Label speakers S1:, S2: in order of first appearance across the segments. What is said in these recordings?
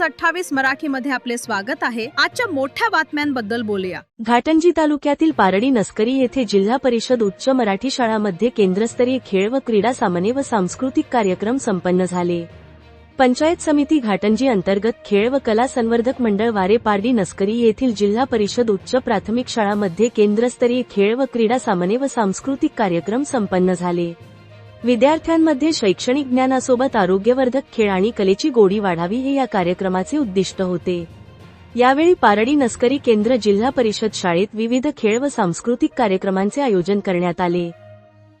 S1: News अठ्ठावीस मराठी मध्ये आपले स्वागत आहे. आजच्या मोठ्या बातम्यांबद्दल बोलूया.
S2: घाटंजी तालुक्यातील पारडी नस्करी येथे जिल्हा परिषद उच्च मराठी शाळामध्ये केंद्रस्तरीय खेळ व क्रीडा सामने व सांस्कृतिक कार्यक्रम संपन्न झाले. पंचायत समिती घाटंजी अंतर्गत खेळ व कला संवर्धक मंडळ वारे पारडी नस्करी येथील जिल्हा परिषद उच्च प्राथमिक शाळामध्ये केंद्रस्तरीय खेळ व क्रीडा सामने व सांस्कृतिक कार्यक्रम संपन्न झाले. विद्यार्थ्यांमध्ये शैक्षणिक ज्ञानासोबत आरोग्यवर्धक खेळ आणि कलेची गोडी वाढावी हे या कार्यक्रमाचे उद्दिष्ट होते. यावेळी पारडी नस्करी केंद्र जिल्हा परिषद शाळेत विविध खेळ व सांस्कृतिक कार्यक्रमांचे आयोजन करण्यात आले.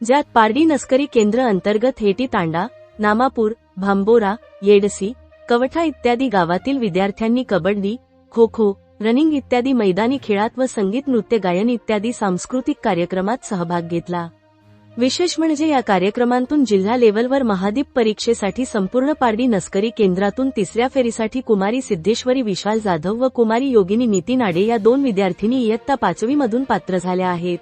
S2: ज्यात पारडी नस्करी केंद्र अंतर्गत हेटी तांडा नामापूर भांबोरा येडसी कवठा इत्यादी गावातील विद्यार्थ्यांनी कबड्डी खो खो रनिंग इत्यादी मैदानी खेळात व संगीत नृत्य गायन इत्यादी सांस्कृतिक कार्यक्रमात सहभाग घेतला. विशेष म्हणजे या कार्यक्रमांतून जिल्हा लेव्हलवर महादीप परीक्षेसाठी संपूर्ण पारडी नस्करी केंद्रातून तिसऱ्या फेरीसाठी कुमारी सिद्धेश्वरी विशाल जाधव व कुमारी योगिनी नितीन आडे या दोन विद्यार्थिनी इयत्ता पाचवीमधून पात्र झाल्या आहेत.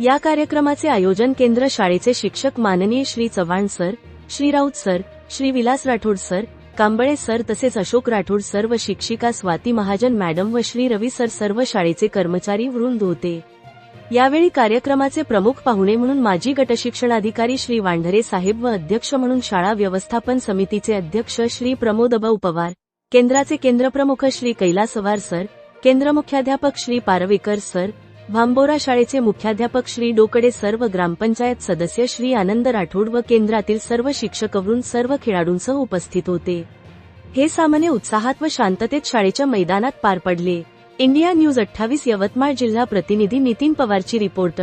S2: या कार्यक्रमाचे आयोजन केंद्र शाळेचे शिक्षक माननीय Shri Chavan sir Shri Raut sir Shri Vilas Rathod sir Kamble sir तसेच अशोक राठोड सर व शिक्षिका स्वाती महाजन मॅडम व श्री रवी सर सर्व शाळेचे कर्मचारी वृंद होते. यावेळी कार्यक्रमाचे प्रमुख पाहुणे म्हणून माजी गटशिक्षणाधिकारी श्री वांढरे साहेब व अध्यक्ष म्हणून शाळा व्यवस्थापन समितीचे अध्यक्ष श्री प्रमोद अभाऊ पवार केंद्राचे केंद्रप्रमुख श्री कैलासवार सर केंद्र मुख्याध्यापक श्री पारवेकर सर भांबोरा शाळेचे मुख्याध्यापक श्री डोकडे सर्व ग्रामपंचायत सदस्य श्री आनंद राठोड व केंद्रातील सर्व शिक्षकवरून सर्व खेळाडूंसह उपस्थित होते. हे सामने उत्साहात व शांततेत शाळेच्या मैदानात पार पडले. इंडिया न्यूज अठ्ठावीस यवतमाळ जिल्हा प्रतिनिधी नितीन पवारची रिपोर्ट.